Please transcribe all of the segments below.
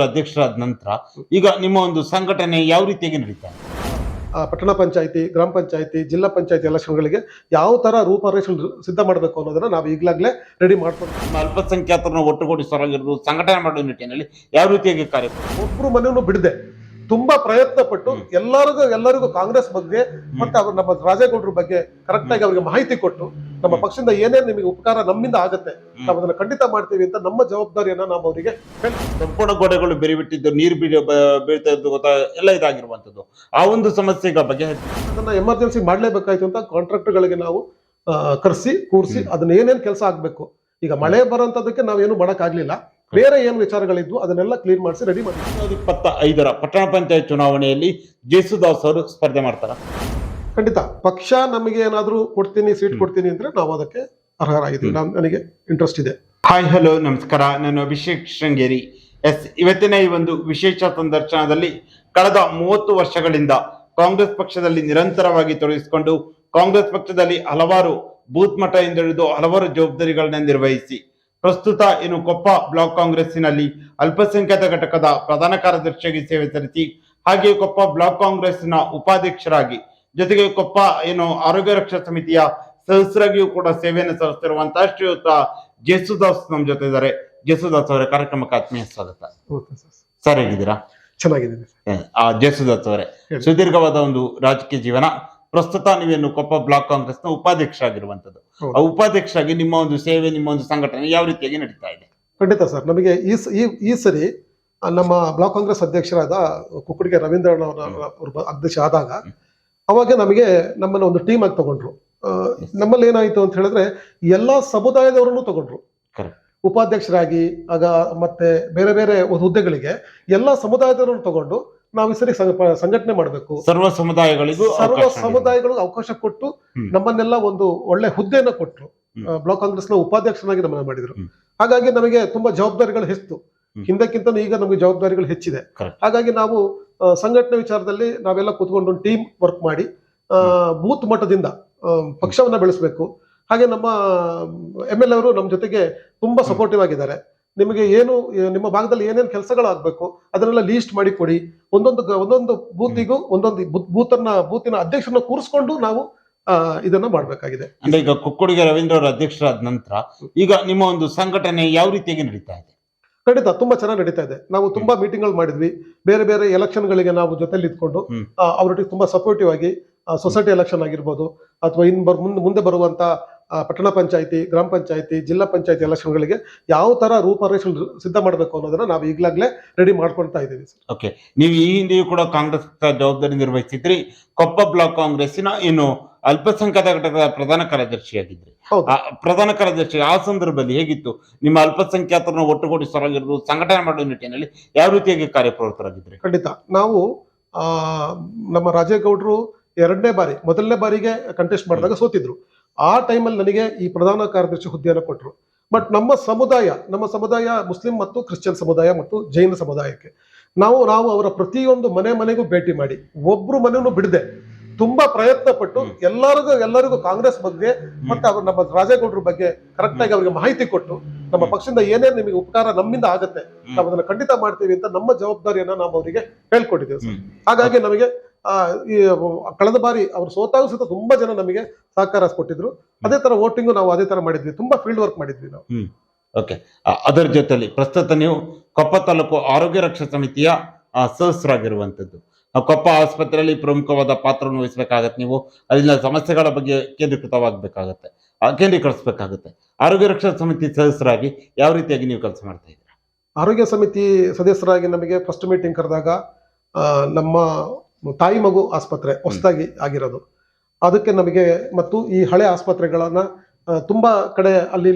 ಅಧ್ಯಕ್ಷರಾದ ನಂತರ ಈಗ ನಿಮ್ಮ ಒಂದು ಸಂಘಟನೆ ಯಾವ ರೀತಿಯಾಗಿ ನಡೀತಾ ಇದೆ? ಪಟ್ಟಣ ಪಂಚಾಯತಿ ಗ್ರಾಮ ಪಂಚಾಯತಿ ಜಿಲ್ಲಾ ಪಂಚಾಯತಿ ಎಲೆಕ್ಷನ್ಗಳಿಗೆ ಯಾವ ತರ ರೂಪರೇಷನ್ ಸಿದ್ಧ ಮಾಡಬೇಕು ಅನ್ನೋದನ್ನ ನಾವು ಈಗಲಾಗಲೇ ರೆಡಿ ಮಾಡ್ಕೊಂಡು ಅಲ್ಪಸಂಖ್ಯಾತರನ್ನ ಅಲ್ಪಸಂಖ್ಯಾತರನ್ನು ಒಟ್ಟುಗೂಡಿಸೋರಾಗಿರ್ಬೋದು ಸಂಘಟನೆ ಮಾಡುವ ನಿಟ್ಟಿನಲ್ಲಿ ಯಾವ ರೀತಿಯಾಗಿ ಕಾರ್ಯಕ್ರಮ ಒಬ್ಬರು ಮನೆಯನ್ನು ಬಿಡದೆ. ತುಂಬಾ ಪ್ರಯತ್ನ ಪಟ್ಟು ಎಲ್ಲರಿಗೂ ಎಲ್ಲರಿಗೂ ಕಾಂಗ್ರೆಸ್ ಬಗ್ಗೆ ಮತ್ತೆ ಅವ್ರ ನಮ್ಮ ರಾಜೇಗೌಡರ ಬಗ್ಗೆ ಕರೆಕ್ಟ್ ಆಗಿ ಅವರಿಗೆ ಮಾಹಿತಿ ಕೊಟ್ಟು ನಮ್ಮ ಪಕ್ಷದಿಂದ ಏನೇನು ನಿಮಗೆ ಉಪಕಾರ ನಮ್ಮಿಂದ ಆಗುತ್ತೆ ನಾವು ಅದನ್ನ ಖಂಡಿತ ಮಾಡ್ತೀವಿ ಅಂತ ನಮ್ಮ ಜವಾಬ್ದಾರಿಯನ್ನ ನಾವು ಅವರಿಗೆ ಸಂಪೂರ್ಣ ಗೋಡೆಗಳು ಬೆರಿಬಿಟ್ಟಿದ್ದು ನೀರು ಬೀಳ ಬೀಳ್ತಾ ಇದ್ದು ಗೊತ್ತಾ ಎಲ್ಲ ಇದಾಗಿರುವಂತದ್ದು ಆ ಒಂದು ಸಮಸ್ಯೆಗಳ ಬಗ್ಗೆ ಅದನ್ನ ಎಮರ್ಜೆನ್ಸಿ ಮಾಡ್ಲೇಬೇಕಾಯ್ತು ಅಂತ ಕಾಂಟ್ರಾಕ್ಟರ್ಗಳಿಗೆ ನಾವು ಕರೆಸಿ ಕೂರಿಸಿ ಅದನ್ನ ಏನೇನು ಕೆಲಸ ಆಗ್ಬೇಕು. ಈಗ ಮಳೆ ಬರೋಂಥದ್ದಕ್ಕೆ ನಾವೇನು ಮಾಡೋಕ್ಕಾಗಲಿಲ್ಲ. ಆಗ್ಲಿಲ್ಲ ಬೇರೆ ಏನು ವಿಚಾರಗಳಿದ್ವು ಅದನ್ನೆಲ್ಲ ಕ್ಲೀನ್ ಮಾಡಿಸಿ ರೆಡಿ ಮಾಡಿ. ಸಾವಿರದ ಇಪ್ಪತ್ತ ಐದರ ಪಟ್ಟಣ ಪಂಚಾಯತ್ ಚುನಾವಣೆಯಲ್ಲಿ ಜೇಸುದಾಸ್ ಅವರು ಸ್ಪರ್ಧೆ ಮಾಡ್ತಾರ? ಖಂಡಿತ. ಪಕ್ಷ ನಮಗೆ ಏನಾದರೂ ಕೊಡ್ತೀನಿ ಸೀಟ್ ಕೊಡ್ತೀನಿ ಅಂದ್ರೆ ನಾವು ಅದಕ್ಕೆ ಅರ್ಹರಾಗಿದ್ದೀವಿ. ನಾನು ನನಗೆ ಇಂಟ್ರೆಸ್ಟ್ ಇದೆ. ಹಾಯ್ ಹಲೋ ನಮಸ್ಕಾರ. ನಾನು ಅಭಿಷೇಕ್ ಶೃಂಗೇರಿ. ಎಸ್ ಇವತ್ತಿನ ಈ ಒಂದು ವಿಶೇಷ ಸಂದರ್ಶನದಲ್ಲಿ ಕಳೆದ ಮೂವತ್ತು ವರ್ಷಗಳಿಂದ ಕಾಂಗ್ರೆಸ್ ಪಕ್ಷದಲ್ಲಿ ನಿರಂತರವಾಗಿ ತೊಡಗಿಸಿಕೊಂಡು ಕಾಂಗ್ರೆಸ್ ಪಕ್ಷದಲ್ಲಿ ಹಲವಾರು ಬೂತ್ ಮಠ ಎಂದು ಹಲವಾರು ಜವಾಬ್ದಾರಿಗಳನ್ನ ನಿರ್ವಹಿಸಿ ಪ್ರಸ್ತುತ ಏನು ಕೊಪ್ಪ ಬ್ಲಾಕ್ ಕಾಂಗ್ರೆಸ್ಸಿನಲ್ಲಿ ಅಲ್ಪಸಂಖ್ಯಾತ ಘಟಕದ ಪ್ರಧಾನ ಕಾರ್ಯದರ್ಶಿಯಾಗಿ ಸೇವೆ ಸಲ್ಲಿಸಿ ಹಾಗೆ ಕೊಪ್ಪ ಬ್ಲಾಕ್ ಕಾಂಗ್ರೆಸ್ನ ಉಪಾಧ್ಯಕ್ಷರಾಗಿ ಜೊತೆಗೆ ಕೊಪ್ಪ ಏನು ಆರೋಗ್ಯ ರಕ್ಷಾ ಸಮಿತಿಯ ಸದಸ್ಯರಾಗಿಯೂ ಕೂಡ ಸೇವೆಯನ್ನು ಸಲ್ಲಿಸ್ತಿರುವಂತಹ ಶ್ರೀಯುತ ಜೇಸುದಾಸ್ ನಮ್ಮ ಜೊತೆ ಇದ್ದಾರೆ. ಜೇಸುದಾಸ್ ಅವರ ಕಾರ್ಯಕ್ರಮಕ್ಕೆ ಆತ್ಮೀಯ ಸ್ವಾಗತ. ಸರಿ. ಹೇಗಿದ್ದೀರಾ ಚೆನ್ನಾಗಿದ್ದೀನಿ ಜೇಸುದಾಸ್ ಅವರೇ. ಸುದೀರ್ಘವಾದ ಒಂದು ರಾಜಕೀಯ ಜೀವನ. ಪ್ರಸ್ತುತ ನೀವೇನು ಕೊಪ್ಪ ಬ್ಲಾಕ್ ಕಾಂಗ್ರೆಸ್ನ ಉಪಾಧ್ಯಕ್ಷ ಆಗಿರುವಂತದ್ದು ಆ ಉಪಾಧ್ಯಕ್ಷರಾಗಿ ನಿಮ್ಮ ಒಂದು ಸೇವೆ ನಿಮ್ಮ ಒಂದು ಸಂಘಟನೆ ಯಾವ ರೀತಿಯಾಗಿ ನಡೀತಾ ಇದೆ? ಖಂಡಿತ ಸರ್. ನಮಗೆ ಈ ಈ ಸರಿ ನಮ್ಮ ಬ್ಲಾಕ್ ಕಾಂಗ್ರೆಸ್ ಅಧ್ಯಕ್ಷರಾದ ಕುಕ್ಕುಡಿಗೆ ರವೀಂದ್ರಣ್ಣ ಅವರ ಅಧ್ಯಕ್ಷ ಆದಾಗ ಅವಾಗ ನಮಗೆ ನಮ್ಮನ್ನ ಒಂದು ಟೀಮ್ ಆಗಿ ತಗೊಂಡ್ರು. ನಮ್ಮಲ್ಲಿ ಏನಾಯ್ತು ಅಂತ ಹೇಳಿದ್ರೆ ಎಲ್ಲಾ ಸಮುದಾಯದವರನ್ನು ತಗೊಂಡ್ರು. ಉಪಾಧ್ಯಕ್ಷರಾಗಿ ಆಗ ಮತ್ತೆ ಬೇರೆ ಬೇರೆ ಹುದ್ದೆಗಳಿಗೆ ಎಲ್ಲಾ ಸಮುದಾಯದವರನ್ನು ತಗೊಂಡು ನಾವು ಈ ಸರಿ ಸಂಘಟನೆ ಮಾಡಬೇಕು. ಸರ್ವ ಸಮುದಾಯಗಳಿಗೂ ಸರ್ವ ಸಮುದಾಯಗಳು ಅವಕಾಶ ಕೊಟ್ಟು ನಮ್ಮನ್ನೆಲ್ಲ ಒಂದು ಒಳ್ಳೆ ಹುದ್ದೆಯನ್ನ ಕೊಟ್ಟರು ಬ್ಲಾಕ್ ಕಾಂಗ್ರೆಸ್ನ ಉಪಾಧ್ಯಕ್ಷನಾಗಿ ನಮ್ಮನ್ನ ಮಾಡಿದ್ರು. ಹಾಗಾಗಿ ನಮಗೆ ತುಂಬಾ ಜವಾಬ್ದಾರಿಗಳು ಹೆಚ್ಚು. ಹಿಂದಕ್ಕಿಂತ ಈಗ ನಮಗೆ ಜವಾಬ್ದಾರಿಗಳು ಹೆಚ್ಚಿದೆ. ಹಾಗಾಗಿ ನಾವು ಸಂಘಟನೆ ವಿಚಾರದಲ್ಲಿ ನಾವೆಲ್ಲ ಕೂತ್ಕೊಂಡು ಒಂದು ಟೀಮ್ ವರ್ಕ್ ಮಾಡಿ ಬೂತ್ ಮಟ್ಟದಿಂದ ಪಕ್ಷವನ್ನ ಬೆಳೆಸಬೇಕು. ಹಾಗೆ ನಮ್ಮ ಎಂ ಎಲ್ ಅವರು ನಮ್ಮ ಜೊತೆಗೆ ತುಂಬಾ ಸಪೋರ್ಟಿವ್ ಆಗಿದ್ದಾರೆ. ನಿಮಗೆ ಏನು ನಿಮ್ಮ ಭಾಗದಲ್ಲಿ ಏನೇನು ಕೆಲಸಗಳಾಗಬೇಕು ಅದನ್ನೆಲ್ಲ ಲೀಸ್ಟ್ ಮಾಡಿ ಕೊಡಿ. ಒಂದೊಂದು ಒಂದೊಂದು ಬೂತಿಗೂ ಒಂದೊಂದು ಬೂತನ್ನ ಬೂತಿನ ಅಧ್ಯಕ್ಷರನ್ನ ಕೂರಿಸ್ಕೊಂಡು ನಾವು ಇದನ್ನ ಮಾಡ್ಬೇಕಾಗಿದೆ. ಅಂದ್ರೆ ಈಗ ಕುಕ್ಕುಡಿಗೆ ರವೀಂದ್ರ ಅವರ ಅಧ್ಯಕ್ಷರಾದ ನಂತರ ಈಗ ನಿಮ್ಮ ಒಂದು ಸಂಘಟನೆ ಯಾವ ರೀತಿಯಾಗಿ ನಡೀತಾ ಇದೆ? ಖಂಡಿತ ತುಂಬಾ ಚೆನ್ನಾಗಿ ನಡೀತಾ ಇದೆ. ನಾವು ತುಂಬಾ ಮೀಟಿಂಗ್ಗಳು ಮಾಡಿದ್ವಿ. ಬೇರೆ ಬೇರೆ ಎಲೆಕ್ಷನ್ ಗಳಿಗೆ ನಾವು ಜೊತೆಲಿ ಇದ್ಕೊಂಡು ಅವರೊಟ್ಟಿಗೆ ತುಂಬಾ ಸಪೋರ್ಟಿವ್ ಆಗಿ ಸೊಸೈಟಿ ಎಲೆಕ್ಷನ್ ಆಗಿರ್ಬೋದು ಅಥವಾ ಇನ್ ಮುಂದೆ ಮುಂದೆ ಬರುವಂತ ಪಟ್ಟಣ ಪಂಚಾಯಿತಿ ಗ್ರಾಮ ಪಂಚಾಯಿತಿ ಜಿಲ್ಲಾ ಪಂಚಾಯಿತಿ ಎಲೆಕ್ಷನ್ಗಳಿಗೆ ಯಾವ ಥರ ರೂಪರೇಷನ್ ಸಿದ್ಧ ಮಾಡಬೇಕು ಅನ್ನೋದನ್ನ ನಾವು ಈಗಲಾಗಲೇ ರೆಡಿ ಮಾಡ್ಕೊಳ್ತಾ ಇದ್ದೀವಿ ಸರ್. ಓಕೆ ನೀವು ಈ ಹಿಂದೆಯೂ ಕೂಡ ಕಾಂಗ್ರೆಸ್ ಜವಾಬ್ದಾರಿ ನಿರ್ವಹಿಸಿದ್ರಿ ಕೊಪ್ಪ ಬ್ಲಾಕ್ ಕಾಂಗ್ರೆಸ್ಸಿನ ಏನು ಅಲ್ಪಸಂಖ್ಯಾತ ಘಟಕದ ಪ್ರಧಾನ ಕಾರ್ಯದರ್ಶಿಯಾಗಿದ್ರಿ. ಪ್ರಧಾನ ಕಾರ್ಯದರ್ಶಿ ಆ ಸಂದರ್ಭದಲ್ಲಿ ಹೇಗಿತ್ತು? ನಿಮ್ಮ ಅಲ್ಪಸಂಖ್ಯಾತರನ್ನು ಒಟ್ಟುಗೂಡಿಸೋರಾಗಿರ್ಬೋದು ಸಂಘಟನೆ ಮಾಡುವ ನಿಟ್ಟಿನಲ್ಲಿ ಯಾವ ರೀತಿಯಾಗಿ ಕಾರ್ಯಪ್ರವೃತ್ತರಾಗಿದ್ರಿ? ಖಂಡಿತ. ನಾವು ಆ ನಮ್ಮ ರಾಜೇಗೌಡರು ಎರಡನೇ ಬಾರಿ ಮೊದಲನೇ ಬಾರಿಗೆ ಕಂಟೆಸ್ಟ್ ಮಾಡಿದಾಗ ಸೋತಿದ್ರು. ಆ ಟೈಮಲ್ಲಿ ನನಗೆ ಈ ಪ್ರಧಾನ ಕಾರ್ಯದರ್ಶಿ ಹುದ್ದೆಯನ್ನು ಕೊಟ್ಟರು ಬಟ್ ನಮ್ಮ ಸಮುದಾಯ ನಮ್ಮ ಸಮುದಾಯ ಮುಸ್ಲಿಂ ಮತ್ತು ಕ್ರಿಶ್ಚಿಯನ್ ಸಮುದಾಯ ಮತ್ತು ಜೈನ ಸಮುದಾಯಕ್ಕೆ. ನಾವು ನಾವು ಅವರ ಪ್ರತಿಯೊಂದು ಮನೆ ಮನೆಗೂ ಭೇಟಿ ಮಾಡಿ ಒಬ್ರು ಮನೆಯನ್ನು ಬಿಡದೆ ತುಂಬಾ ಪ್ರಯತ್ನ ಪಟ್ಟು ಎಲ್ಲರಿಗೂ ಎಲ್ಲರಿಗೂ ಕಾಂಗ್ರೆಸ್ ಬಗ್ಗೆ ಮತ್ತೆ ಅವ್ರ ನಮ್ಮ ರಾಜೇಗೌಡರ ಬಗ್ಗೆ ಕರೆಕ್ಟ್ ಆಗಿ ಅವರಿಗೆ ಮಾಹಿತಿ ಕೊಟ್ಟು ನಮ್ಮ ಪಕ್ಷದಿಂದ ಏನೇನು ನಿಮಗೆ ಉಪಕಾರ ನಮ್ಮಿಂದ ಆಗತ್ತೆ ನಾವು ಅದನ್ನ ಖಂಡಿತ ಮಾಡ್ತೀವಿ ಅಂತ ನಮ್ಮ ಜವಾಬ್ದಾರಿಯನ್ನ ನಾವು ಅವರಿಗೆ ಹೇಳ್ಕೊಟ್ಟಿದ್ದೇವೆ. ಹಾಗಾಗಿ ನಮಗೆ ಈ ಕಳೆದ ಬಾರಿ ಅವರು ಸೋತಾಗ ಸಹಿತ ತುಂಬಾ ಜನ ನಮಗೆ ಸಹಕಾರ ಕೊಟ್ಟಿದ್ರು. ಅದೇ ತರ ವೋಟಿಂಗು ನಾವು ಅದೇ ತರ ಮಾಡಿದ್ವಿ. ತುಂಬಾ ಫೀಲ್ಡ್ ವರ್ಕ್ ಮಾಡಿದ್ವಿ ನಾವು. ಓಕೆ ಅದರ ಜೊತೆಯಲ್ಲಿ ಪ್ರಸ್ತುತ ನೀವು ಕೊಪ್ಪ ತಾಲೂಕು ಆರೋಗ್ಯ ರಕ್ಷಾ ಸಮಿತಿಯ ಆ, ಕೊಪ್ಪ ಆಸ್ಪತ್ರೆಯಲ್ಲಿ ಪ್ರಮುಖವಾದ ಪಾತ್ರವನ್ನು ವಹಿಸಬೇಕಾಗತ್ತೆ ನೀವು. ಅಲ್ಲಿನ ಸಮಸ್ಯೆಗಳ ಬಗ್ಗೆ ಕೇಂದ್ರೀಕೃತವಾಗಬೇಕಾಗತ್ತೆ. ಕೇಂದ್ರೀಕರಿಸಬೇಕಾಗತ್ತೆ. ಆರೋಗ್ಯ ರಕ್ಷಾ ಸಮಿತಿ ಸದಸ್ಯರಾಗಿ ಯಾವ ರೀತಿಯಾಗಿ ನೀವು ಕೆಲಸ ಮಾಡ್ತಾ ಇದ್ದೀರಾ? ಆರೋಗ್ಯ ಸಮಿತಿ ಸದಸ್ಯರಾಗಿ ನಮಗೆ ಫಸ್ಟ್ ಮೀಟಿಂಗ್ ಕರೆದಾಗ ನಮ್ಮ ತಾಯಿ ಮಗು ಆಸ್ಪತ್ರೆ ಹೊಸದಾಗಿ ಆಗಿರೋದು. ಅದಕ್ಕೆ ನಮಗೆ ಮತ್ತು ಈ ಹಳೆ ಆಸ್ಪತ್ರೆಗಳನ್ನ ತುಂಬಾ ಕಡೆ ಅಲ್ಲಿ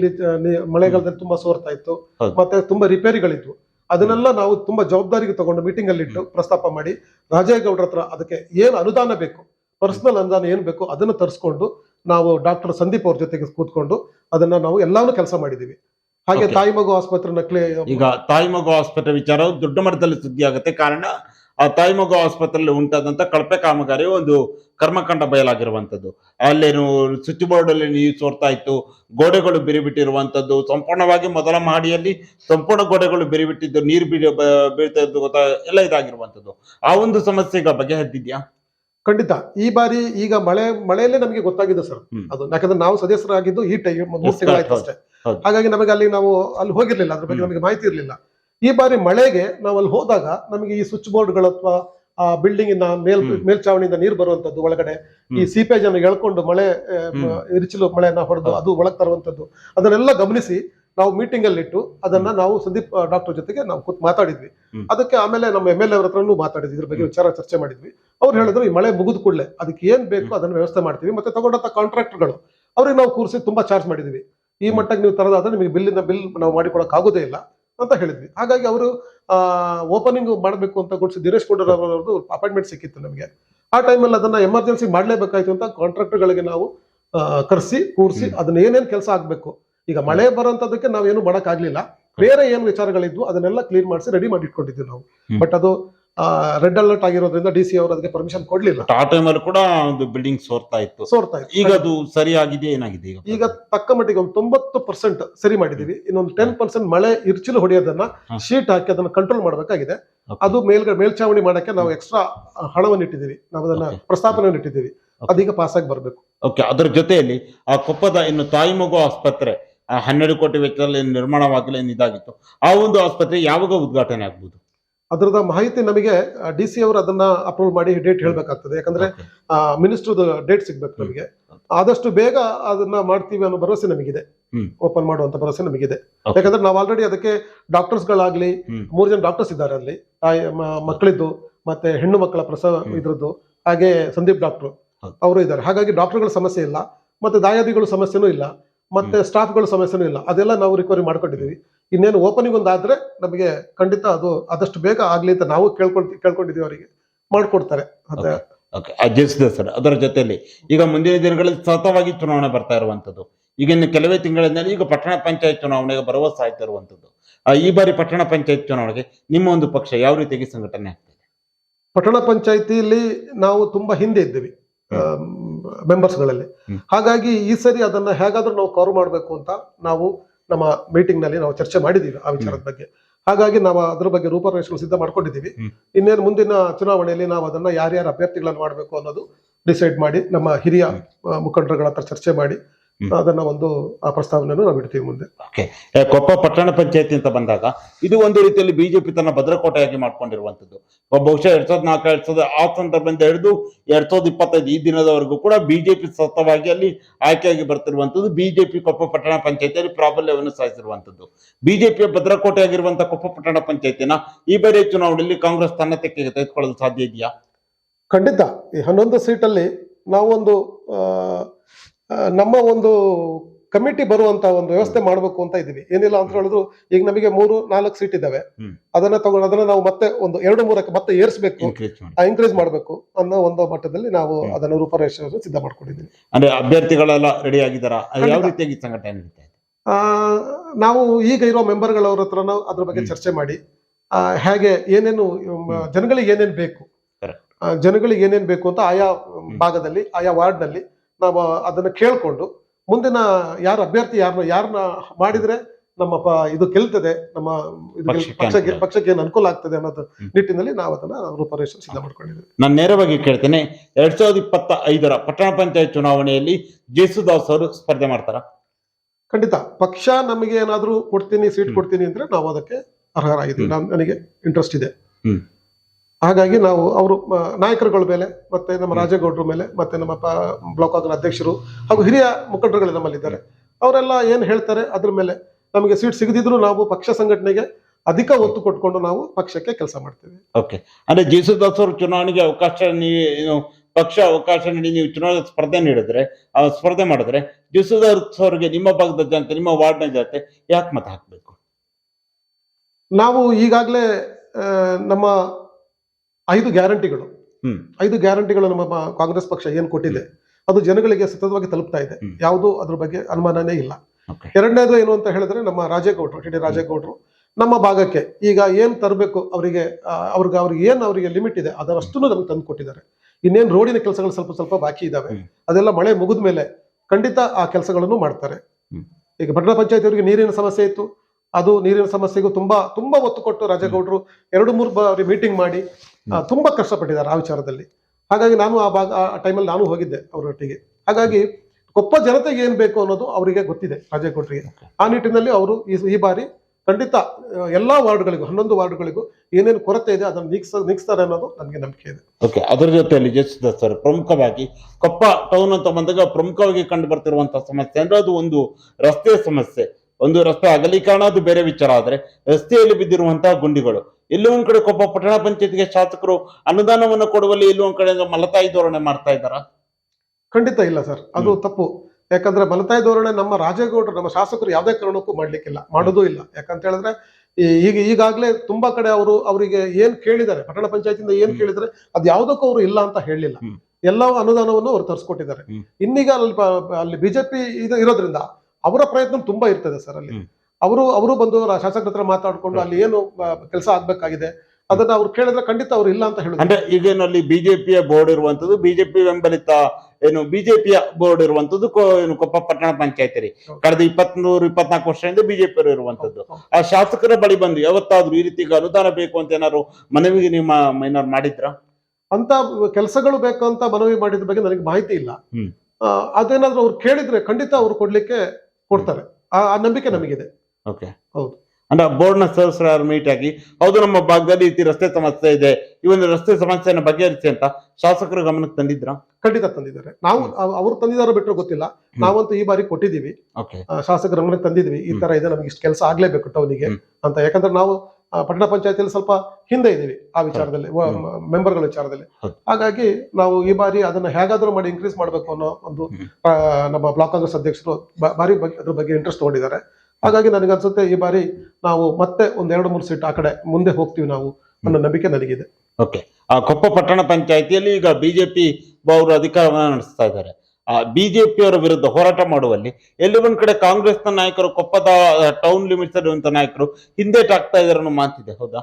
ಮಳೆಗಾಲದಲ್ಲಿ ತುಂಬಾ ಸೋರ್ತಾ ಇತ್ತು. ಮತ್ತೆ ತುಂಬಾ ರಿಪೇರಿಗಳಿದ್ವು. ಅದನ್ನೆಲ್ಲ ನಾವು ತುಂಬಾ ಜವಾಬ್ದಾರಿಗೆ ತಗೊಂಡು ಮೀಟಿಂಗ್ ಅಲ್ಲಿ ಇಟ್ಟು ಪ್ರಸ್ತಾಪ ಮಾಡಿ ರಾಜೇಗೌಡರ ಹತ್ರ ಅದಕ್ಕೆ ಏನು ಅನುದಾನ ಬೇಕು ಪರ್ಸನಲ್ ಅನುದಾನ ಏನು ಬೇಕು ಅದನ್ನು ತರಿಸ್ಕೊಂಡು ನಾವು ಡಾಕ್ಟರ್ ಸಂದೀಪ್ ಅವ್ರ ಜೊತೆಗೆ ಕೂತ್ಕೊಂಡು ಅದನ್ನ ನಾವು ಎಲ್ಲಾನು ಕೆಲಸ ಮಾಡಿದೀವಿ. ಹಾಗೆ. ತಾಯಿ ಮಗು ಆಸ್ಪತ್ರೆ ಈಗ ತಾಯಿ ಮಗು ಆಸ್ಪತ್ರೆ ವಿಚಾರ ದೊಡ್ಡ ಮಟ್ಟದಲ್ಲಿ ಸುದ್ದಿ ಆಗುತ್ತೆ ಕಾರಣ ಆ ತಾಯಿಮೊಗ್ಗ ಆಸ್ಪತ್ರೆಯಲ್ಲಿ ಉಂಟಾದಂತ ಕಳಪೆ ಕಾಮಗಾರಿ ಒಂದು ಕರ್ಮಕಾಂಡ ಬಯಲಾಗಿರುವಂತದ್ದು ಅಲ್ಲೇನು ಸ್ವಿಚ್ ಬೋರ್ಡ್ ಅಲ್ಲಿ ನೀರು ಸೋರ್ತಾ ಇತ್ತು ಗೋಡೆಗಳು ಬಿರಿಬಿಟ್ಟಿರುವಂತದ್ದು ಸಂಪೂರ್ಣವಾಗಿ ಮೊದಲ ಮಹಡಿಯಲ್ಲಿ ಸಂಪೂರ್ಣ ಗೋಡೆಗಳು ಬಿರಿಬಿಟ್ಟಿದ್ದು ನೀರು ಬಿಡಿ ಬೀಳ್ತಾ ಇದ್ದು ಗೊತ್ತಾ ಎಲ್ಲ ಇದಾಗಿರುವಂತದ್ದು ಆ ಒಂದು ಸಮಸ್ಯೆಗಳ ಬಗ್ಗೆ ಬಗೆಹದ್ದಿದ್ಯಾ ಖಂಡಿತ. ಈ ಬಾರಿ ಈಗ ಮಳೆ ಮಳೆಯಲ್ಲೇ ನಮಗೆ ಗೊತ್ತಾಗಿದೆ ಸರ್. ಅದು ಯಾಕಂದ್ರೆ ನಾವು ಸದಸ್ಯರಾಗಿದ್ದು ಈ ಟೈಮ್ ಮೂರು ತಿಂಗಳಾಯ್ತು ಅಷ್ಟೇ. ಹಾಗಾಗಿ ನಮಗೆ ಅಲ್ಲಿ ನಾವು ಅಲ್ಲಿ ಹೋಗಿರ್ಲಿಲ್ಲ. ಅದ್ರ ಬಗ್ಗೆ ನಮಗೆ ಮಾಹಿತಿ ಇರಲಿಲ್ಲ. ಈ ಬಾರಿ ಮಳೆಗೆ ನಾವು ಅಲ್ಲಿ ಹೋದಾಗ ನಮಗೆ ಈ ಸ್ವಿಚ್ ಬೋರ್ಡ್ಗಳು ಅಥವಾ ಆ ಬಿಲ್ಡಿಂಗ್ ಇಂದ ಮೇಲ್. ಮೇಲ್ಚಾವಣಿಯಿಂದ ನೀರು ಬರುವಂತದ್ದು ಒಳಗಡೆ ಈ ಸಿಪೇಜ್ ಅನ್ನು ಎಳ್ಕೊಂಡು ಮಳೆ. ಇರಿಚಿಲು ಮಳೆಯನ್ನ ಹೊಡೆದು ಅದು ಒಳಗ್ ತರುವಂತದ್ದು ಅದನ್ನೆಲ್ಲ ಗಮನಿಸಿ ನಾವು ಮೀಟಿಂಗ್ ಅಲ್ಲಿ ಇಟ್ಟು ಅದನ್ನ ನಾವು ಸಂದೀಪ್ ಡಾಕ್ಟರ್ ಜೊತೆಗೆ ನಾವು ಕೂತ್ ಮಾತಾಡಿದ್ವಿ. ಅದಕ್ಕೆ ಆಮೇಲೆ ನಮ್ಮ ಎಂ ಎಲ್ ಎ ಅವ್ರ ಹತ್ರನೂ ಮಾತಾಡಿದ್ವಿ. ಇದ್ರ ಬಗ್ಗೆ ವಿಚಾರ ಚರ್ಚೆ ಮಾಡಿದ್ವಿ. ಅವ್ರು ಹೇಳಿದ್ರು ಈ ಮಳೆ ಮುಗಿದ ಕೂಡಲೇ ಅದಕ್ಕೆ ಏನ್ ಬೇಕು ಅದನ್ನ ವ್ಯವಸ್ಥೆ ಮಾಡ್ತೀವಿ. ಮತ್ತೆ ತಗೊಂಡಂತ ಕಾಂಟ್ರಾಕ್ಟರ್ಗಳು ಅವ್ರಿಗೆ ನಾವು ಕೂರಿಸಿ ತುಂಬಾ ಚಾರ್ಜ್ ಮಾಡಿದ್ವಿ. ಈ ಮಟ್ಟಕ್ಕೆ ನೀವು ತರದಾದ್ರೆ ನಿಮಗೆ ಬಿಲ್ಲಿನ ಬಿಲ್ ನಾವು ಮಾಡಿಕೊಡಕ್ ಆಗೋದೇ ಇಲ್ಲ. ಅಂತ ಹೇಳಿದ್ವಿ. ಹಾಗಾಗಿ ಅವರು ಓಪನಿಂಗ್ ಮಾಡಬೇಕು ಅಂತ ಗುಡ್ಸಿ ದಿನೇಶ್ ಗುಂಡೂರಾವ್ ಅವರದ್ದು ಅಪಾಯಿಂಟ್ಮೆಂಟ್ ಸಿಕ್ಕಿತ್ತು ನಮಗೆ. ಆ ಟೈಮಲ್ಲಿ ಅದನ್ನ ಎಮರ್ಜೆನ್ಸಿ ಮಾಡಲೇಬೇಕಾಯ್ತು ಅಂತ ಕಾಂಟ್ರಾಕ್ಟರ್ಗಳಿಗೆ ನಾವು ಕರೆಸಿ ಕೂರಿಸಿ. ಅದನ್ನ ಏನೇನು ಕೆಲಸ ಆಗ್ಬೇಕು. ಈಗ ಮಳೆ ಬರೋಂಥದ್ದಕ್ಕೆ ನಾವೇನು ಮಾಡಕ್ ಆಗ್ಲಿಲ್ಲ ಬೇರೆ ಏನ್ ವಿಚಾರಗಳಿದ್ವು ಅದನ್ನೆಲ್ಲ ಕ್ಲೀನ್ ಮಾಡಿಸಿ ರೆಡಿ ಮಾಡಿ ಇಟ್ಕೊಂಡಿದ್ವಿ ನಾವು ಬಟ್ ಅದು ರೆಡ್ ಅಲರ್ಟ್ ಆಗಿರೋದ್ರಿಂದ ಡಿ ಸಿ ಅವರು ಅದಕ್ಕೆ ಪರ್ಮಿಷನ್ ಕೊಡ್ಲಿಲ್ಲ. ಆ ಟೈಮಲ್ಲಿ ಕೂಡ ಒಂದು ಬಿಲ್ಡಿಂಗ್ ಸೋರ್ತಾ ಇತ್ತು. ಸೋರ್ತಾ ಇತ್ತು. ಈಗ ಅದು ಸರಿಯಾಗಿದೆ ಏನಾಗಿದೆ ಈಗ? ಈಗ ತಕ್ಕ ಮಟ್ಟಿಗೆ ಒಂದು ತೊಂಬತ್ತು ಪರ್ಸೆಂಟ್ ಸರಿ ಮಾಡಿದೀವಿ. ಇನ್ನೊಂದು ಟೆನ್ ಪರ್ಸೆಂಟ್ ಮಳೆ ಇರ್ಚಿಲು ಹೊಡೆಯೋದನ್ನ ಶೀಟ್ ಹಾಕಿ ಅದನ್ನ ಕಂಟ್ರೋಲ್ ಮಾಡಬೇಕಾಗಿದೆ. ಅದು ಮೇಲ್ಗಡೆ ಮೇಲ್ಚಾವಣಿ ಮಾಡಕ್ಕೆ ನಾವು ಎಕ್ಸ್ಟ್ರಾ ಹಣವನ್ನು ಇಟ್ಟಿದ್ದೀವಿ. ನಾವು ಅದನ್ನ ಪ್ರಸ್ತಾಪನೆ ಪ್ರಸ್ತಾಪನೆಯನ್ನು ಇಟ್ಟಿದ್ದೀವಿ. ಅದೀಗ ಪಾಸ್ ಆಗಿ ಬರಬೇಕು. ಓಕೆ ಅದರ ಜೊತೆಯಲ್ಲಿ ಆ ಕೊಪ್ಪದ ಇನ್ನು ತಾಯಿ ಮಗು ಆಸ್ಪತ್ರೆ ಆ ಹನ್ನೆರಡು ಕೋಟಿ ವೆಚ್ಚದಲ್ಲಿ ನಿರ್ಮಾಣವಾಗಲಿ ಇದಾಗಿತ್ತು. ಆ ಒಂದು ಆಸ್ಪತ್ರೆ ಯಾವಾಗ ಉದ್ಘಾಟನೆ ಆಗ್ಬೋದು? ಅದರದ ಮಾಹಿತಿ ನಮಗೆ ಡಿ ಸಿ ಅವರು ಅದನ್ನ ಅಪ್ರೂವ್ ಮಾಡಿ ಡೇಟ್ ಹೇಳ್ಬೇಕಾಗ್ತದೆ. ಯಾಕಂದ್ರೆ ಮಿನಿಸ್ಟರ್ ಡೇಟ್ ಸಿಗ್ಬೇಕು. ನಮಗೆ. ಆದಷ್ಟು ಬೇಗ ಅದನ್ನ ಮಾಡ್ತೀವಿ ಅನ್ನೋ ಭರವಸೆ ನಮಗಿದೆ. ಓಪನ್ ಮಾಡುವಂತ ಭರವಸೆ ನಮಗಿದೆ. ಯಾಕಂದ್ರೆ ನಾವು ಆಲ್ರೆಡಿ ಅದಕ್ಕೆ ಡಾಕ್ಟರ್ಸ್ ಗಳಾಗ್ಲಿ. ಮೂರು ಜನ ಡಾಕ್ಟರ್ಸ್ ಇದ್ದಾರೆ ಅಲ್ಲಿ. ಮಕ್ಕಳಿದ್ದು ಮತ್ತೆ ಹೆಣ್ಣು ಮಕ್ಕಳ ಪ್ರಸವ ಇದ್ರದ್ದು ಹಾಗೆ ಸಂದೀಪ್ ಡಾಕ್ಟರ್ ಅವರು ಇದ್ದಾರೆ. ಹಾಗಾಗಿ ಡಾಕ್ಟರ್ಗಳ ಸಮಸ್ಯೆ ಇಲ್ಲ ಮತ್ತೆ ದಾಯಾದಿಗಳು ಸಮಸ್ಯೆನೂ ಇಲ್ಲ. ಮತ್ತೆ ಸ್ಟಾಫ್ಗಳ ಸಮಸ್ಯೆನೂ ಇಲ್ಲ. ಅದೆಲ್ಲ ನಾವು ರಿಕವರಿ ಮಾಡ್ಕೊಂಡಿದ್ದೀವಿ. ಇನ್ನೇನು ಓಪನಿಂಗ್ ಒಂದಾದ್ರೆ ನಮಗೆ ಖಂಡಿತ ಅದು ಆದಷ್ಟು ಬೇಗ ಆಗ್ಲಿ ಅಂತ ನಾವು ಕೇಳ್ಕೊಳ್ತೀವಿ ಕೇಳ್ಕೊಂಡಿದ್ದೀವಿ ಅವರಿಗೆ. ಮಾಡ್ಕೊಡ್ತಾರೆ. ಮತ್ತೆ ಅಜ್ಜಿಸಿದೆ ಸರ್. ಅದರ ಜೊತೆಯಲ್ಲಿ ಈಗ ಮುಂದಿನ ದಿನಗಳಲ್ಲಿ ಸತತವಾಗಿ ಚುನಾವಣೆ ಬರ್ತಾ ಇರುವಂತದ್ದು ಈಗ ಇನ್ನು ಕೆಲವೇ ತಿಂಗಳಿಂದ ಈಗ ಪಟ್ಟಣ ಪಂಚಾಯತ್ ಚುನಾವಣೆಗೆ ಬರುವ ಸಾಯ್ತಾ ಇರುವಂತದ್ದು ಆ, ಈ ಬಾರಿ ಪಟ್ಟಣ ಪಂಚಾಯತ್ ಚುನಾವಣೆಗೆ ನಿಮ್ಮ ಒಂದು ಪಕ್ಷ ಯಾವ ರೀತಿಯಾಗಿ ಸಂಘಟನೆ ಆಗ್ತದೆ ಪಟ್ಟಣ ಪಂಚಾಯತಿಯಲ್ಲಿ ನಾವು ತುಂಬಾ ಹಿಂದೆ ಇದ್ದೀವಿ. ಮೆಂಬರ್ಸ್ಗಳಲ್ಲಿ. ಹಾಗಾಗಿ ಈ ಸರಿ ಅದನ್ನ ಹೇಗಾದ್ರೂ ನಾವು ಕವರ್ ಮಾಡಬೇಕು ಅಂತ ನಾವು ನಮ್ಮ ಮೀಟಿಂಗ್ನಲ್ಲಿ ನಾವು ಚರ್ಚೆ ಮಾಡಿದ್ದೀವಿ ಆ ವಿಚಾರದ ಬಗ್ಗೆ ಹಾಗಾಗಿ ನಾವು ಅದ್ರ ಬಗ್ಗೆ ರೂಪರೇಷೆಗಳು ಸಿದ್ಧ ಮಾಡ್ಕೊಂಡಿದ್ದೀವಿ. ಇನ್ನೇನು ಮುಂದಿನ ಚುನಾವಣೆಯಲ್ಲಿ ನಾವು ಅದನ್ನ ಯಾರ್ಯಾರು ಅಭ್ಯರ್ಥಿಗಳನ್ನು ಮಾಡಬೇಕು ಅನ್ನೋದು ಡಿಸೈಡ್ ಮಾಡಿ ನಮ್ಮ ಹಿರಿಯ ಮುಖಂಡರುಗಳ ಹತ್ರ ಚರ್ಚೆ ಮಾಡಿ. ಅದನ್ನ ಒಂದು ಆ ಪ್ರಸ್ತಾವನೆಯನ್ನು ನಾವು ಇಡ್ತೀವಿ ಮುಂದೆ. ಓಕೆ. ಕೊಪ್ಪ ಪಟ್ಟಣ ಪಂಚಾಯತಿ ಅಂತ ಬಂದಾಗ ಇದು ಒಂದು ರೀತಿಯಲ್ಲಿ ಬಿಜೆಪಿ ತನ್ನ ಭದ್ರಕೋಟೆಯಾಗಿ ಮಾಡ್ಕೊಂಡಿರುವಂತದ್ದು ಬಹುಶಃ ಎರಡ್ ಸಾವಿರದ ನಾಲ್ಕು ಎರಡ್ ಸಾವಿರದ ಆ ಸಂದರ್ಭದಿಂದ ಹಿಡಿದು ಎರಡ್ ಸಾವಿರದ ಇಪ್ಪತ್ತೈದು ಈ ದಿನದವರೆಗೂ ಕೂಡ ಬಿಜೆಪಿ ಸತತವಾಗಿ ಅಲ್ಲಿ ಆಯ್ಕೆಯಾಗಿ ಬರ್ತಿರುವಂತದ್ದು ಬಿಜೆಪಿ ಕೊಪ್ಪ ಪಟ್ಟಣ ಪಂಚಾಯತಿಯಲ್ಲಿ ಪ್ರಾಬಲ್ಯವನ್ನು ಸಾಧಿಸಿರುವಂತದ್ದು ಬಿಜೆಪಿಯ ಭದ್ರಕೋಟೆಯಾಗಿರುವಂತಹ ಕೊಪ್ಪ ಪಟ್ಟಣ ಪಂಚಾಯತಿನ ಈ ಬಾರಿ ಚುನಾವಣೆಯಲ್ಲಿ ಕಾಂಗ್ರೆಸ್ ತನ್ನ ತೆಕ್ಕೆಗೆ ತೆಗೆದುಕೊಳ್ಳಲು ಸಾಧ್ಯ ಇದೆಯಾ? ಖಂಡಿತ. ಈ ಹನ್ನೊಂದು ಸೀಟಲ್ಲಿ ನಾವೊಂದು ನಮ್ಮ ಒಂದು ಕಮಿಟಿ ಬರುವಂತ ಒಂದು ವ್ಯವಸ್ಥೆ ಮಾಡಬೇಕು ಅಂತ ಇದೀವಿ ಏನಿಲ್ಲ ಅಂತ ಹೇಳಿದ್ರು ಈಗ ನಮಗೆ ಮೂರು ನಾಲ್ಕು ಸೀಟ್ ಇದಾವೆ ಅದನ್ನ ತಗೊಂಡು ಅದನ್ನ ನಾವು ಮತ್ತೆ ಒಂದು ಎರಡು ಮೂರಕ್ಕೆ ಮತ್ತೆ ಏರಿಸಬೇಕು. ಇನ್ಕ್ರೀಸ್ ಎಂಕರೇಜ್ ಮಾಡಬೇಕು ಅನ್ನೋ ಒಂದು ಮಟ್ಟದಲ್ಲಿ ನಾವು ಅದನ್ನು ಅದನ್ನ ರೂಪರೇಷೆ ಸಿದ್ಧ ಮಾಡ್ಕೊಂಡಿದ್ದೀವಿ. ಅಂದ್ರೆ ಅಭ್ಯರ್ಥಿಗಳೆಲ್ಲ ರೆಡಿ ಆಗಿದ್ದಾರೆ? ಯಾವ ರೀತಿಯಾಗಿ ಸಂಘಟನೆ ನಾವು ಈಗ ಇರೋ ಮೆಂಬರ್ಗಳವ್ರ ಹತ್ರ ನಾವು ಅದ್ರ ಬಗ್ಗೆ ಚರ್ಚೆ ಮಾಡಿ ಹೇಗೆ ಏನೇನು ಜನಗಳಿಗೆ ಏನೇನ್ ಬೇಕು. ಜನಗಳಿಗೆ ಏನೇನ್ ಬೇಕು ಅಂತ ಆಯಾ ಭಾಗದಲ್ಲಿ ಆಯಾ ವಾರ್ಡ್ನಲ್ಲಿ ನಾವು ಅದನ್ನ ಕೇಳಿಕೊಂಡು ಮುಂದಿನ ಯಾರು ಅಭ್ಯರ್ಥಿ ಯಾರನ್ನ ಯಾರನ್ನ ಮಾಡಿದ್ರೆ ನಮ್ಮ ಪ- ಇದು ಗೆಲ್ತದೆ ನಮ್ಮ ಇದು ಗೆಲ್- ಪಕ್ಷಕ್ಕೆ ಪಕ್ಷಕ್ಕೆ ಅನುಕೂಲ. ಪಕ್ಷಕ್ಕೆ ಏನು ಅನುಕೂಲ ಆಗ್ತದೆ ಅನ್ನೋದು ನಿಟ್ಟಿನಲ್ಲಿ ನಾವು ಅದನ್ನ ರೂಪರೇಷೆ ಸಿದ್ಧ ಮಾಡ್ಕೊಂಡಿದ್ದೀವಿ. ನಾನು ನೇರವಾಗಿ ಕೇಳ್ತೇನೆ ಎರಡ್ ಸಾವಿರದ ಇಪ್ಪತ್ತ ಐದರ ಪಟ್ಟಣ ಪಂಚಾಯತ್ ಚುನಾವಣೆಯಲ್ಲಿ ಜೇಸುದಾಸ್ ಅವರು ಸ್ಪರ್ಧೆ ಮಾಡ್ತಾರ? ಖಂಡಿತ. ಪಕ್ಷ ನಮಗೆ ಏನಾದ್ರೂ ಕೊಡ್ತೀನಿ ಸೀಟ್ ಕೊಡ್ತೀನಿ ಅಂದ್ರೆ ನಾವು ಅದಕ್ಕೆ ಅರ್ಹರಾಗಿದ್ದೀವಿ. ನಾನ್- ನನಗೆ ಇಂಟ್ರೆಸ್ಟ್ ಇದೆ. ಹ್ಮ್. ಹಾಗಾಗಿ ನಾವು ಅವರು ನಾಯಕರುಗಳ ಮೇಲೆ ಮತ್ತೆ ನಮ್ಮ. ರಾಜೇಗೌಡರ ಮೇಲೆ ಮತ್ತೆ ನಮ್ಮ ಬ್ಲಾಕ್ ಕಾಂಗ್ರೆಸ್ ಅಧ್ಯಕ್ಷರು ಹಾಗೂ ಹಿರಿಯ ಮುಖಂಡರುಗಳು ನಮ್ಮಲ್ಲಿದ್ದಾರೆ. ಅವರೆಲ್ಲ ಏನು ಹೇಳ್ತಾರೆ ಅದ್ರ ಮೇಲೆ ನಮಗೆ ಸೀಟ್ ಸಿಗದಿದ್ರು ನಾವು ಪಕ್ಷ ಸಂಘಟನೆಗೆ ಅಧಿಕ ಒತ್ತು ಕೊಟ್ಕೊಂಡು ನಾವು ಪಕ್ಷಕ್ಕೆ ಕೆಲಸ ಮಾಡ್ತೇವೆ. ಓಕೆ. ಅಂದ್ರೆ ಜೇಸುದಾಸ್ ಅವರು ಚುನಾವಣೆಗೆ ಅವಕಾಶ ನೀ- ಪಕ್ಷ ಅವಕಾಶ ನೀಡಿ ನೀವು ಚುನಾವಣೆ ಸ್ಪರ್ಧೆ ನೀಡಿದ್ರೆ ಆ ಸ್ಪರ್ಧೆ ಮಾಡಿದ್ರೆ ಜೇಸುದಾಸ್ ಅವರಿಗೆ ನಿಮ್ಮ ಭಾಗದ ಜನತೆ ನಿಮ್ಮ ವಾರ್ಡ್ನ ಜನತೆ ಯಾಕೆ ಮತ ಹಾಕ್ಬೇಕು? ನಾವು ಈಗಾಗಲೇ ನಮ್ಮ ಐದು ಗ್ಯಾರಂಟಿಗಳು. ಐದು ಗ್ಯಾರಂಟಿಗಳು ನಮ್ಮ ಕಾಂಗ್ರೆಸ್ ಪಕ್ಷ ಏನು ಕೊಟ್ಟಿದೆ ಅದು ಜನಗಳಿಗೆ ಸತತವಾಗಿ ತಲುಪ್ತಾ ಇದೆ. ಯಾವುದು ಅದ್ರ ಬಗ್ಗೆ ಅನುಮಾನನೇ ಇಲ್ಲ. ಎರಡನೇದು ಏನು ಅಂತ ಹೇಳಿದ್ರೆ ನಮ್ಮ ರಾಜೇಗೌಡರು ಟಿ ಡಿ ರಾಜೇಗೌಡರು ನಮ್ಮ ಭಾಗಕ್ಕೆ ಈಗ ಏನ್ ತರಬೇಕು ಅವರಿಗೆ ಅವ್ರಿಗೆ ಅವ್ರಿಗೆ ಏನ್ ಅವರಿಗೆ ಲಿಮಿಟ್ ಇದೆ ಅದರಷ್ಟು ನಮ್ಗೆ ತಂದು ಕೊಟ್ಟಿದ್ದಾರೆ. ಇನ್ನೇನು ರೋಡಿನ ಕೆಲಸಗಳು ಸ್ವಲ್ಪ ಸ್ವಲ್ಪ ಬಾಕಿ ಇದಾವೆ. ಅದೆಲ್ಲ ಮಳೆ ಮುಗಿದ ಮೇಲೆ ಖಂಡಿತ ಆ ಕೆಲಸಗಳನ್ನು ಮಾಡ್ತಾರೆ. ಈಗ ಪಟ್ಟಣ ಪಂಚಾಯತ್ ಅವರಿಗೆ ನೀರಿನ ಸಮಸ್ಯೆ ಇತ್ತು. ಅದು ನೀರಿನ ಸಮಸ್ಯೆಗೂ ತುಂಬಾ ತುಂಬಾ ಒತ್ತು ಕೊಟ್ಟು ರಾಜೇಗೌಡರು ಎರಡು ಮೂರು ಬಾರಿ ಮೀಟಿಂಗ್ ಮಾಡಿ ತುಂಬಾ ಕಷ್ಟಪಟ್ಟಿದ್ದಾರೆ ಆ ವಿಚಾರದಲ್ಲಿ. ಹಾಗಾಗಿ ನಾನು ಆ ಭಾಗ, ಆ ಟೈಮಲ್ಲಿ ನಾನು ಹೋಗಿದ್ದೆ ಅವರೊಟ್ಟಿಗೆ ಹಾಗಾಗಿ ಕೊಪ್ಪ ಜನತೆಗೆ ಏನು ಬೇಕು ಅನ್ನೋದು ಅವರಿಗೆ ಗೊತ್ತಿದೆ, ರಾಜೇಗೌಡರಿಗೆ. ಆ ನಿಟ್ಟಿನಲ್ಲಿ ಅವರು ಈ ಈ ಬಾರಿ ಖಂಡಿತ ಎಲ್ಲ ವಾರ್ಡ್ಗಳಿಗೂ, ಹನ್ನೊಂದು ವಾರ್ಡ್ಗಳಿಗೂ ಏನೇನು ಕೊರತೆ ಇದೆ ಅದನ್ನು ನೀಗ್ಸ ನೀಗಿಸ್ತಾರೆ ಅನ್ನೋದು ನನಗೆ ನಂಬಿಕೆ ಇದೆ. ಓಕೆ ಅದರ ಜೊತೆಯಲ್ಲಿ ಜಸ್ಟ್ ಸರ್, ಪ್ರಮುಖವಾಗಿ ಕೊಪ್ಪ ಟೌನ್ ಅಂತ ಬಂದಾಗ ಪ್ರಮುಖವಾಗಿ ಕಂಡು ಬರ್ತಿರುವಂತಹ ಸಮಸ್ಯೆ ಅಂದ್ರೆ ಅದು ಒಂದು ರಸ್ತೆ ಸಮಸ್ಯೆ. ಒಂದು ರಸ್ತೆ ಅಗಲೀಕರಣ, ಅದು ಬೇರೆ ವಿಚಾರ. ಆದರೆ ರಸ್ತೆಯಲ್ಲಿ ಬಿದ್ದಿರುವಂತಹ ಗುಂಡಿಗಳು ಎಲ್ಲೋ ಒಂದ್ ಕಡೆ ಕೊಪ್ಪ ಪಟ್ಟಣ ಪಂಚಾಯತ್ಗೆ ಶಾಸಕರು ಅನುದಾನವನ್ನು ಕೊಡುವಲ್ಲಿ ಎಲ್ಲೋ ಒಂದ್ ಕಡೆ ಮಲತಾಯಿ ಧೋರಣೆ ಮಾಡ್ತಾ ಇದ್ದಾರಾ? ಖಂಡಿತ ಇಲ್ಲ ಸರ್. ಅದು ತಪ್ಪು. ಯಾಕಂದ್ರೆ ಮಲತಾಯಿ ಧೋರಣೆ ನಮ್ಮ ರಾಜೇಗೌಡರು ನಮ್ಮ ಶಾಸಕರು ಯಾವುದೇ ಕಾರಣಕ್ಕೂ ಮಾಡ್ಲಿಕ್ಕಿಲ್ಲ. ಮಾಡೋದೂ ಇಲ್ಲ. ಯಾಕಂತ ಹೇಳಿದ್ರೆ ಈಗ ಈಗಾಗಲೇ ತುಂಬಾ ಕಡೆ ಅವರು ಅವರಿಗೆ ಏನ್ ಕೇಳಿದ್ದಾರೆ ಪಟ್ಟಣ ಪಂಚಾಯತಿಂದ ಏನ್. ಕೇಳಿದ್ರೆ ಅದು ಯಾವುದಕ್ಕೂ ಅವರು ಇಲ್ಲ ಅಂತ ಹೇಳಲಿಲ್ಲ ಎಲ್ಲವೂ ಎಲ್ಲ ಅನುದಾನವನ್ನು ಅವರು ತರಿಸ್ಕೊಟ್ಟಿದ್ದಾರೆ. ಇನ್ನೀಗ ಅಲ್ಲಿ ಅಲ್ಲಿ ಬಿಜೆಪಿ ಇದು ಇರೋದ್ರಿಂದ ಅವರ ಪ್ರಯತ್ನ ತುಂಬಾ ಇರ್ತದೆ ಸರ್ ಅಲ್ಲಿ. ಅವರು ಅವರು ಬಂದು ಶಾಸಕರ ಹತ್ರ ಮಾತಾಡ್ಕೊಂಡು ಅಲ್ಲಿ ಏನು ಕೆಲಸ ಆಗ್ಬೇಕಾಗಿದೆ ಅದನ್ನ ಅವ್ರು ಕೇಳಿದ್ರೆ ಖಂಡಿತ ಅವ್ರು ಇಲ್ಲ ಅಂತ ಹೇಳಿದ್ರೆ. ಅಂದ್ರೆ ಈಗೇನು ಅಲ್ಲಿ ಬಿಜೆಪಿಯ ಬೋರ್ಡ್ ಇರುವಂತದ್ದು ಬಿಜೆಪಿ ಬೆಂಬಲಿತ ಏನು ಬಿಜೆಪಿಯ ಬೋರ್ಡ್ ಇರುವಂತದ್ದು ಏನು ಕೊಪ್ಪ ಪಟ್ಟಣ ಪಂಚಾಯತ್ ರೀ. ಕಳೆದ ಇಪ್ಪತ್ಮೂರು ಇಪ್ಪತ್ನಾಲ್ಕು ವರ್ಷದಿಂದ ಬಿಜೆಪಿ ಇರುವಂತದ್ದು ಆ ಶಾಸಕರ ಬಳಿ ಬಂದು ಯಾವತ್ತಾದ್ರೂ ಈ ರೀತಿ ಅನುದಾನ ಬೇಕು ಅಂತ ಏನಾದ್ರು ಮನವಿಗೆ ನಿಮ್ಮ ಏನಾದ್ರು ಮಾಡಿದ್ರ? ಅಂತ ಕೆಲಸಗಳು ಬೇಕು ಅಂತ ಮನವಿ ಮಾಡಿದ ಬಗ್ಗೆ ನನಗೆ ಮಾಹಿತಿ ಇಲ್ಲ. ಅದೇನಾದ್ರೂ ಅವ್ರು ಕೇಳಿದ್ರೆ ಖಂಡಿತ ಅವ್ರು ಕೊಡ್ಲಿಕ್ಕೆ ಕೊಡ್ತಾರೆ. ಆ ಆ ನಂಬಿಕೆ ನಮಗಿದೆ. ಓಕೆ ಹೌದು. ಅಂದ್ರೆ ಬೋರ್ಡ್ನ ಸದಸ್ಯರು ಮೀಟ್ ಆಗಿ ಹೌದು ನಮ್ಮ ಭಾಗದಲ್ಲಿ ಈ ರಸ್ತೆ ಸಮಸ್ಯೆ ಇದೆ ಈ ಒಂದು ರಸ್ತೆ ಸಮಸ್ಯೆಯನ್ನು ಬಗೆಹರಿಸಿ ಅಂತ ಶಾಸಕರು ಗಮನಕ್ಕೆ ತಂದಿದ್ರ? ಖಂಡಿತ ತಂದಿದ್ದಾರೆ. ನಾವು ಅವ್- ಅವ್ರು ತಂದಿದಾರೋ ಬಿಟ್ಟರು ಗೊತ್ತಿಲ್ಲ. ನಾವಂತೂ ಈ ಬಾರಿ ಕೊಟ್ಟಿದ್ದೀವಿ. ಶಾಸಕರ ಗಮನಕ್ಕೆ ತಂದಿದ್ವಿ ಈ ತರ ಇದೆ ನಮ್ಗೆ ಇಷ್ಟು ಕೆಲಸ ಆಗ್ಲೇಬೇಕು ಟೌನಿಗೆ. ಅಂತ. ಯಾಕಂದ್ರೆ ನಾವು ಪಟ್ಟಣ ಪಂಚಾಯತಿಯಲ್ಲಿ ಸ್ವಲ್ಪ ಹಿಂದೆ ಇದೀವಿ ಆ ವಿಚಾರದಲ್ಲಿ ಮೆಂಬರ್ಗಳ ವಿಚಾರದಲ್ಲಿ. ಹಾಗಾಗಿ ನಾವು ಈ ಬಾರಿ ಅದನ್ನ ಹೇಗಾದ್ರೂ ಮಾಡಿ ಇನ್ಕ್ರೀಸ್ ಮಾಡಬೇಕು ಅನ್ನೋ ಒಂದು ನಮ್ಮ ಬ್ಲಾಕ್ ಕಾಂಗ್ರೆಸ್ ಅಧ್ಯಕ್ಷರು ಬಾರಿ ಬಗ್ಗೆ- ಅದ್ರ ಬಗ್ಗೆ ಇಂಟ್ರೆಸ್ಟ್ ತಗೊಂಡಿದ್ದಾರೆ. ಹಾಗಾಗಿ ನನಗನ್ಸುತ್ತೆ ಈ ಬಾರಿ ನಾವು ಮತ್ತೆ ಒಂದ್ ಎರಡು ಮೂರು ಸೀಟ್ ಆ ಕಡೆ ಮುಂದೆ ಹೋಗ್ತೀವಿ ನಾವು ಅನ್ನೋ ನಂಬಿಕೆ ನನಗಿದೆ. ಓಕೆ ಆ ಕೊಪ್ಪ ಪಟ್ಟಣ ಪಂಚಾಯತಿಯಲ್ಲಿ ಈಗ ಬಿಜೆಪಿ ಅವರು ಅಧಿಕಾರವನ್ನು ನಡೆಸ್ತಾ ಇದ್ದಾರೆ. ಆ ಬಿಜೆಪಿಯವರ ವಿರುದ್ಧ ಹೋರಾಟ ಮಾಡುವಲ್ಲಿ ಎಲ್ಲಿ ಒಂದ್ ಕಡೆ ಕಾಂಗ್ರೆಸ್ನ ನಾಯಕರು ಕೊಪ್ಪದ ಟೌನ್ ಲಿಮಿಟ್ಸ್ ಇರುವಂತ ನಾಯಕರು ಹಿಂದೇಟಾಗ್ತಾ ಇದಾರೆ ಅನ್ನೋ ಮಾತಿದೆ ಹೌದಾ?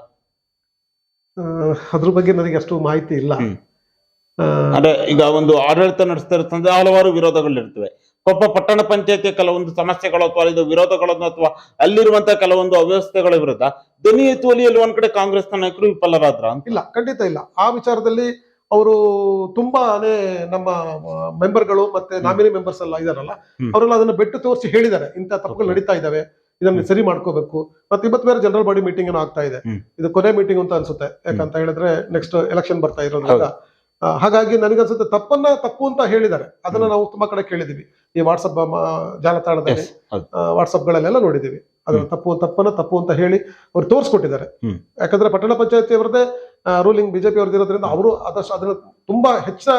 ಅದ್ರ ಬಗ್ಗೆ ನನಗೆ ಅಷ್ಟು ಮಾಹಿತಿ ಇಲ್ಲ. ಅದೇ ಅಂದ್ರೆ ಈಗ ಒಂದು ಆಡಳಿತ ನಡೆಸ್ತಾ ಇರ್ತಂದ್ರೆ ಹಲವಾರು ವಿರೋಧಗಳಿರ್ತವೆ. ಕೊಪ್ಪ ಪಟ್ಟಣ ಪಂಚಾಯತಿಯ ಕೆಲವೊಂದು ಸಮಸ್ಯೆಗಳು ಅಥವಾ ಅಲ್ಲಿ ವಿರೋಧಗಳನ್ನು ಅಥವಾ ಅಲ್ಲಿರುವಂತಹ ಕೆಲವೊಂದು ಅವ್ಯವಸ್ಥೆಗಳ ವಿರುದ್ಧ ಧ್ವನಿ ಎತ್ತುವಲ್ಲಿ ಎಲ್ಲಿ ಒಂದ್ ಕಡೆ ಕಾಂಗ್ರೆಸ್ ನಾಯಕರು ವಿಫಲರಾದ್ರ ಅಂತ? ಇಲ್ಲ ಖಂಡಿತ ಇಲ್ಲ. ಆ ವಿಚಾರದಲ್ಲಿ ಅವರು ತುಂಬಾನೇ ನಮ್ಮ ಮೆಂಬರ್ಗಳು ಮತ್ತೆ ನಾಮಿನಿ ಮೆಂಬರ್ಸ್ ಎಲ್ಲ ಇದಾರಲ್ಲ ಅವರೆಲ್ಲ ಅದನ್ನ ಬೆಟ್ಟು ತೋರಿಸಿ ಹೇಳಿದ್ದಾರೆ. ಇಂಥ ತಪ್ಪುಗಳು ನಡೀತಾ ಇದಾವೆ. ಇದನ್ನ ಸರಿ ಮಾಡ್ಕೋಬೇಕು. ಮತ್ತೆ ಇವತ್ತು ಬೇರೆ ಜನರಲ್ ಬಾಡಿ ಮೀಟಿಂಗ್ ಏನೋ ಆಗ್ತಾ ಇದೆ. ಇದು ಕೊನೆ ಮೀಟಿಂಗ್ ಅಂತ ಅನ್ಸುತ್ತೆ. ಯಾಕಂತ ಹೇಳಿದ್ರೆ ನೆಕ್ಸ್ಟ್ ಎಲೆಕ್ಷನ್ ಬರ್ತಾ ಇರೋದ್ರಿಂದ ಹಾಗಾಗಿ ನನಗನ್ಸುತ್ತೆ ತಪ್ಪನ್ನ ತಪ್ಪು ಅಂತ ಹೇಳಿದ್ದಾರೆ. ಅದನ್ನ ನಾವು ತುಂಬಾ ಕಡೆ ಕೇಳಿದೀವಿ ಈ ವಾಟ್ಸಪ್ ಜಾಲತಾಣದಲ್ಲಿ. ವಾಟ್ಸಪ್ ಗಳಲ್ಲೆಲ್ಲ ನೋಡಿದೀವಿ ಅದ್ರ ತಪ್ಪು ತಪ್ಪನ್ನ ತಪ್ಪು ಅಂತ ಹೇಳಿ ಅವ್ರು ತೋರಿಸ್ಕೊಟ್ಟಿದ್ದಾರೆ. ಯಾಕಂದ್ರೆ ಪಟ್ಟಣ ಪಂಚಾಯತಿ ಅವರದೇ ರೂಲಿಂಗ್ ಬಿಜೆಪಿ ಅವ್ರದ್ದು ಇರೋದ್ರಿಂದ ಅವರು ಅದಷ್ಟು ಅದನ್ನ ತುಂಬಾ ಹೆಚ್ಚಿನ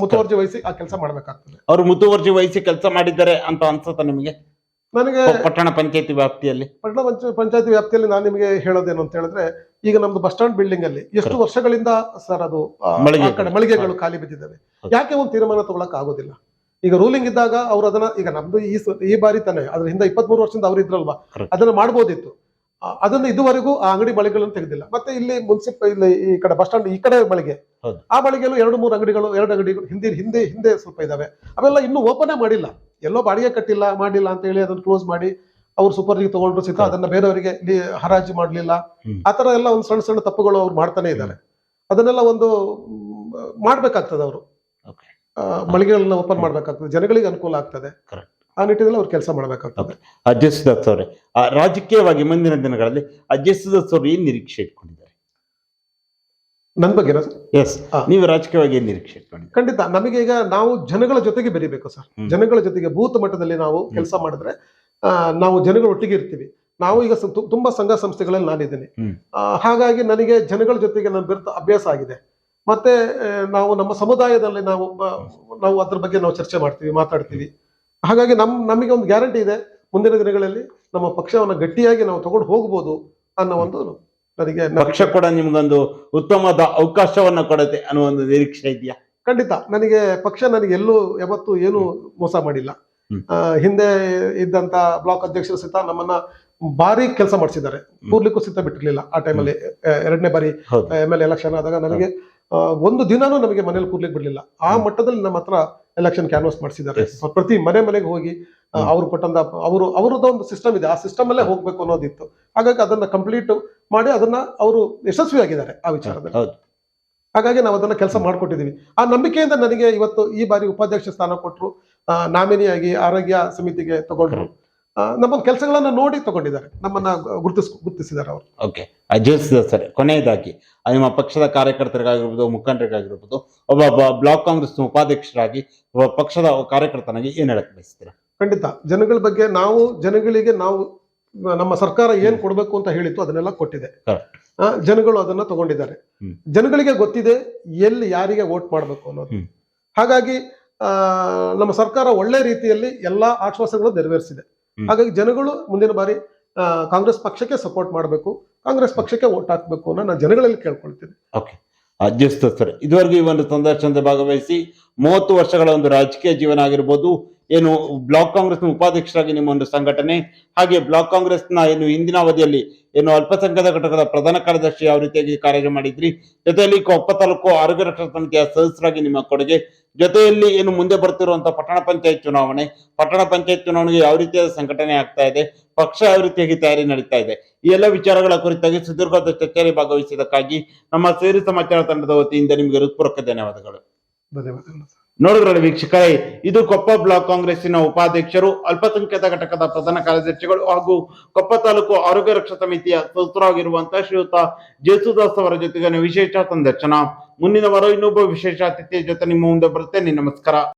ಮುತುವರ್ಜಿ ವಹಿಸಿ ಆ ಕೆಲಸ ಮಾಡ್ಬೇಕಾಗ್ತದೆ. ಅವರು ಮುತುವರ್ಜಿ ವಹಿಸಿ ಕೆಲಸ ಮಾಡಿದ್ದಾರೆ ಅಂತ ಅನ್ಸುತ್ತಾ ನಿಮಗೆ? ನನಗೆ ಪಟ್ಟಣ ಪಂಚಾಯತಿ ವ್ಯಾಪ್ತಿಯಲ್ಲಿ. ಪಟ್ಟಣ ಪಂಚ ಪಂಚಾಯತಿ ವ್ಯಾಪ್ತಿಯಲ್ಲಿ ನಾನು ನಿಮಗೆ ಹೇಳೋದೇನು ಅಂತ ಹೇಳಿದ್ರೆ ಈಗ ನಮ್ದು ಬಸ್ ಸ್ಟಾಂಡ್ ಬಿಲ್ಡಿಂಗ್ ಅಲ್ಲಿ ಎಷ್ಟು ವರ್ಷಗಳಿಂದ ಸರ್ ಅದು ಆ, ಆ ಮಳಿಗೆಗಳು. ಕಡೆ ಮಳಿಗೆಗಳು ಖಾಲಿ ಬಿದ್ದಿದ್ದಾವೆ. ಯಾಕೆ ಒಂದು ತೀರ್ಮಾನ ತಗೊಳಕ್ ಆಗೋದಿಲ್ಲ? ಈಗ ರೂಲಿಂಗ್ ಇದ್ದಾಗ ಅವ್ರು ಅದನ್ನ ಈಗ ನಮ್ದು ಈ ಸ- ಈ ಬಾರಿ ತಾನೆ ಅದ್ರ ಹಿಂದೆ ಇಪ್ಪತ್ಮೂರು ವರ್ಷದಿಂದ ಅವ್ರು ಇದ್ರಲ್ವಾ? ಅದನ್ನ ಮಾಡ್ಬೋದಿತ್ತು. ಅದನ್ನ ಇದುವರೆಗೂ ಆ ಅಂಗಡಿ ಮಳಿಗೆಗಳನ್ನು ತೆಗೆದಿಲ್ಲ. ಮತ್ತೆ ಇಲ್ಲಿ ಮುನ್ಸಿಪಲ್ ಇಲ್ಲಿ ಈ ಕಡೆ ಬಸ್ ಸ್ಟಾಂಡ್ ಈ ಕಡೆ ಮಳಿಗೆ. ಹೌದು. ಆ ಮಳಿಗೆಯಲ್ಲೂ ಎರಡು ಮೂರು ಅಂಗಡಿಗಳು ಎರಡು ಅಂಗಡಿಗಳು ಹಿಂದೆ ಹಿಂದೆ ಹಿಂದೆ ಸ್ವಲ್ಪ ಇದಾವೆ. ಅವೆಲ್ಲ ಇನ್ನೂ ಓಪನೇ ಮಾಡಿಲ್ಲ. ಎಲ್ಲೋ ಬಾಡಿಗೆ ಕಟ್ಟಿಲ್ಲ ಮಾಡಿಲ್ಲ ಅಂತ ಹೇಳಿ ಅದನ್ನ ಕ್ಲೋಸ್ ಮಾಡಿ ಅವ್ರು ಸೂಪರ್ ಲೀಗ್ ತಗೊಂಡ್ರು ಸಹಿತ ಅದನ್ನ ಬೇರೆಯವರಿಗೆ ಇಲ್ಲಿ ಹರಾಜು ಮಾಡಲಿಲ್ಲ. ಆ ತರ ಎಲ್ಲ ಒಂದು ಸಣ್ಣ ಸಣ್ಣ ತಪ್ಪುಗಳು ಅವ್ರು ಮಾಡ್ತಾನೆ ಇದ್ದಾರೆ. ಅದನ್ನೆಲ್ಲ ಒಂದು ಮಾಡ್ಬೇಕಾಗ್ತದೆ ಅವರು. ಮಳಿಗೆಗಳನ್ನ ಓಪನ್ ಮಾಡ್ಬೇಕಾಗ್ತದೆ. ಜನಗಳಿಗೆ ಅನುಕೂಲ ಆಗ್ತದೆ. ಆ ನಿಟ್ಟಿನಲ್ಲಿ ಅವ್ರು ಕೆಲಸ ಮಾಡಬೇಕಾಗ್ತದೆ. ಅಜಯ್ ಅವರೇ. ಆ, ರಾಜಕೀಯವಾಗಿ ಮುಂದಿನ ದಿನಗಳಲ್ಲಿ ಅಜಯ್ ದತ್ ಅವರು ಏನ್ ನಿರೀಕ್ಷೆ ಇಟ್ಕೊಂಡಿದ್ದಾರೆ? ನನ್ ಬಗ್ಗೆ ಎಸ್. ನೀವು ರಾಜಕೀಯವಾಗಿ ಏನ್ ನಿರೀಕ್ಷೆ ಇಟ್ಕೊಂಡು ಖಂಡಿತ. ನಮಗೆ ಈಗ ನಾವು ಜನಗಳ ಜೊತೆಗೆ ಬೆರಿಬೇಕು ಸರ್. ಜನಗಳ ಜೊತೆಗೆ ಬೂತ್ ಮಟ್ಟದಲ್ಲಿ ನಾವು ಕೆಲಸ ಮಾಡಿದ್ರೆ ನಾವು ಜನಗಳ ಒಟ್ಟಿಗೆ ಇರ್ತೀವಿ. ನಾವು ಈಗ ತುಂಬಾ ಸಂಘ ಸಂಸ್ಥೆಗಳಲ್ಲಿ ನಾನಿದ್ದೀನಿ. ಹಾಗಾಗಿ ನನಗೆ ಜನಗಳ ಜೊತೆಗೆ ನನ್ನ ಬೆರೆತು ಅಭ್ಯಾಸ ಆಗಿದೆ. ಮತ್ತೆ ನಾವು ನಮ್ಮ ಸಮುದಾಯದಲ್ಲಿ ನಾವು ನಾವು ಅದ್ರ ಬಗ್ಗೆ ನಾವು ಚರ್ಚೆ ಮಾಡ್ತೀವಿ ಮಾತಾಡ್ತೀವಿ. ಹಾಗಾಗಿ ನಮ್ ನಮಗೆ ಒಂದು ಗ್ಯಾರಂಟಿ ಇದೆ. ಮುಂದಿನ ದಿನಗಳಲ್ಲಿ ನಮ್ಮ ಪಕ್ಷವನ್ನ ಗಟ್ಟಿಯಾಗಿ ನಾವು ತಗೊಂಡು ಹೋಗ್ಬೋದು ಅನ್ನೋ ಒಂದು ನನಗೆ. ಪಕ್ಷ ಕೂಡ ನಿಮ್ಗೊಂದು ಉತ್ತಮವಾದ ಅವಕಾಶವನ್ನ ಕೊಡುತ್ತೆ ಅನ್ನೋ ಒಂದು ನಿರೀಕ್ಷೆ ಇದೆಯಾ? ಖಂಡಿತ. ನನಗೆ ಪಕ್ಷ ನನಗೆ ಎಲ್ಲೂ ಯಾವತ್ತೂ ಏನು ಮೋಸ ಮಾಡಿಲ್ಲ. ಹಿಂದೆ ಇದ್ದಂತ ಬ್ಲಾಕ್ ಅಧ್ಯಕ್ಷರು ಸಹಿತ ನಮ್ಮನ್ನ ಭಾರಿ ಕೆಲಸ ಮಾಡಿಸಿದ್ದಾರೆ. ಕೂರ್ಲಿಕ್ಕೂ ಸಿದ್ಧ ಬಿಟ್ಟಿರ್ಲಿಲ್ಲ ಆ ಟೈಮಲ್ಲಿ. ಎರಡನೇ ಬಾರಿ ಎಂ ಎಲ್ ಎಲೆಕ್ಷನ್ ಆದಾಗ ನನಗೆ ಒಂದು ದಿನಾನೂ ನಮಗೆ ಮನೇಲಿ ಕೂರ್ಲಿಕ್ಕೆ ಬಿಡ್ಲಿಲ್ಲ. ಆ ಮಟ್ಟದಲ್ಲಿ ನಮ್ಮ ಹತ್ರ ಎಲೆಕ್ಷನ್ ಕ್ಯಾನ್ವಾಸ್ ಮಾಡಿಸಿದ್ದಾರೆ. ಪ್ರತಿ ಮನೆ ಮನೆಗೆ ಹೋಗಿ ಅವರು ಕೊಟ್ಟಂತ ಅವರು ಅವರದ್ದು ಒಂದು ಸಿಸ್ಟಮ್ ಇದೆ. ಆ ಸಿಸ್ಟಮ್ ಅಲ್ಲೇ ಹೋಗ್ಬೇಕು ಅನ್ನೋದಿತ್ತು. ಹಾಗಾಗಿ ಅದನ್ನ ಕಂಪ್ಲೀಟ್ ಮಾಡಿ ಅದನ್ನ ಅವರು ಯಶಸ್ವಿಯಾಗಿದ್ದಾರೆ ಆ ವಿಚಾರದಲ್ಲಿ. ಹಾಗಾಗಿ ನಾವು ಅದನ್ನ ಕೆಲಸ ಮಾಡ್ಕೊಟ್ಟಿದೀವಿ. ಆ ನಂಬಿಕೆಯಿಂದ ನನಗೆ ಇವತ್ತು ಈ ಬಾರಿ ಉಪಾಧ್ಯಕ್ಷ ಸ್ಥಾನ ಕೊಟ್ಟರು ನಾಮಿನಿಯಾಗಿ ಆರೋಗ್ಯ ಸಮಿತಿಗೆ ತಗೊಂಡ್ರು. ನಮ್ಮ ಕೆಲಸಗಳನ್ನ ನೋಡಿ ತಗೊಂಡಿದ್ದಾರೆ. ನಮ್ಮನ್ನ ಗುರುತಿಸ್ ಗುರುತಿಸಿದ್ದಾರೆ ಅವರು. ಓಕೆ. ಅಜಯಿಸಿದ ಸರ್ ಕೊನೆಯದಾಗಿ ನಿಮ್ಮ ಪಕ್ಷದ ಕಾರ್ಯಕರ್ತರಿಗಾಗಿರ್ಬೋದು ಮುಖಂಡರಿಗಾಗಿರ್ಬೋದು ಒಬ್ಬ ಬ್ಲಾಕ್ ಕಾಂಗ್ರೆಸ್ ಉಪಾಧ್ಯಕ್ಷರಾಗಿ ಒಬ್ಬ ಪಕ್ಷದ ಕಾರ್ಯಕರ್ತನಾಗಿ ಏನ್ ಹೇಳಕ್ ಬಯಸ್ತೀರಾ? ಖಂಡಿತ. ಜನಗಳ ಬಗ್ಗೆ ನಾವು ಜನಗಳಿಗೆ ನಾವು ನಮ್ಮ ಸರ್ಕಾರ ಏನ್ ಕೊಡ್ಬೇಕು ಅಂತ ಹೇಳಿತ್ತು ಅದನ್ನೆಲ್ಲ ಕೊಟ್ಟಿದೆ. ಜನಗಳು ಅದನ್ನ ತಗೊಂಡಿದ್ದಾರೆ. ಜನಗಳಿಗೆ ಗೊತ್ತಿದೆ ಎಲ್ಲಿ ಯಾರಿಗೆ ವೋಟ್ ಮಾಡಬೇಕು ಅನ್ನೋದು. ಹಾಗಾಗಿ ಆ, ನಮ್ಮ ಸರ್ಕಾರ ಒಳ್ಳೆ ರೀತಿಯಲ್ಲಿ ಎಲ್ಲಾ ಆಶ್ವಾಸಗಳು ನೆರವೇರಿಸಿದೆ. ಹಾಗಾಗಿ ಜನಗಳು ಮುಂದಿನ ಬಾರಿ ಕಾಂಗ್ರೆಸ್ ಪಕ್ಷಕ್ಕೆ ಸಪೋರ್ಟ್ ಮಾಡಬೇಕು ಕಾಂಗ್ರೆಸ್ ಪಕ್ಷಕ್ಕೆ ವೋಟ್ ಹಾಕ್ಬೇಕು ಅನ್ನೋ ನಾನು ಜನಗಳಲ್ಲಿ ಕೇಳ್ಕೊಳ್ತೀನಿ. ಓಕೆ. ಸರ್ ಇದುವರೆಗೂ ಈ ಒಂದು ಸಂದರ್ಶನದ ಭಾಗವಹಿಸಿ ಮೂವತ್ತು ವರ್ಷಗಳ ಒಂದು ರಾಜಕೀಯ ಜೀವನ ಆಗಿರ್ಬೋದು ಏನು ಬ್ಲಾಕ್ ಕಾಂಗ್ರೆಸ್ನ ಉಪಾಧ್ಯಕ್ಷರಾಗಿ ನಿಮ್ಮ ಒಂದು ಸಂಘಟನೆ, ಹಾಗೆ ಬ್ಲಾಕ್ ಕಾಂಗ್ರೆಸ್ನ ಏನು ಹಿಂದಿನ ಅವಧಿಯಲ್ಲಿ ಏನು ಅಲ್ಪಸಂಖ್ಯಾತ ಘಟಕದ ಪ್ರಧಾನ ಕಾರ್ಯದರ್ಶಿ ಯಾವ ರೀತಿಯಾಗಿ ಕಾರ್ಯ ಮಾಡಿದ್ರಿ, ಜೊತೆಯಲ್ಲಿ ಕೊಪ್ಪ ತಾಲೂಕು ಆರೋಗ್ಯ ರಕ್ಷಣಾ ಸಮಿತಿಯ ಸದಸ್ಯರಾಗಿ ನಿಮ್ಮ ಕೊಡುಗೆ, ಜೊತೆಯಲ್ಲಿ ಏನು ಮುಂದೆ ಬರ್ತಿರುವಂತಹ ಪಟ್ಟಣ ಪಂಚಾಯತ್ ಚುನಾವಣೆ, ಪಟ್ಟಣ ಪಂಚಾಯತ್ ಚುನಾವಣೆಗೆ ಯಾವ ರೀತಿಯಾದ ಸಂಘಟನೆ ಆಗ್ತಾ ಇದೆ, ಪಕ್ಷ ಯಾವ ರೀತಿಯಾಗಿ ತಯಾರಿ ನಡೀತಾ ಇದೆ, ಈ ಎಲ್ಲ ವಿಚಾರಗಳ ಕುರಿತಾಗಿ ಸುದೀರ್ಘದ ಚರ್ಚೆಯಲ್ಲಿ ಭಾಗವಹಿಸಿದ್ದಕ್ಕಾಗಿ ನಮ್ಮ ಸೇರಿ ಸಮಾಚಾರ ತಂಡದ ವತಿಯಿಂದ ನಿಮಗೆ ಹೃತ್ಪೂರ್ವಕ ಧನ್ಯವಾದಗಳು. ಧನ್ಯವಾದಗಳು ನೋಡಿದ್ರಲ್ಲ ವೀಕ್ಷಕರೇ, ಇದು ಕೊಪ್ಪ ಬ್ಲಾಕ್ ಕಾಂಗ್ರೆಸ್ಸಿನ ಉಪಾಧ್ಯಕ್ಷರು, ಅಲ್ಪಸಂಖ್ಯಾತ ಘಟಕದ ಪ್ರಧಾನ ಕಾರ್ಯದರ್ಶಿಗಳು ಹಾಗೂ ಕೊಪ್ಪ ತಾಲೂಕು ಆರೋಗ್ಯ ರಕ್ಷಾ ಸಮಿತಿಯ ಸದಸ್ಯರಾಗಿರುವಂತಹ ಶ್ರೀಯುತ ಜೇಸುದಾಸ್ ಅವರ ಜೊತೆಗಿನ ವಿಶೇಷ ಸಂದರ್ಶನ. ಮುಂದಿನ ವಾರ ಇನ್ನೊಬ್ಬ ವಿಶೇಷ ಅತಿಥಿಯ ಜೊತೆ ನಿಮ್ಮ ಮುಂದೆ ಬರುತ್ತೇನೆ ನಮಸ್ಕಾರ.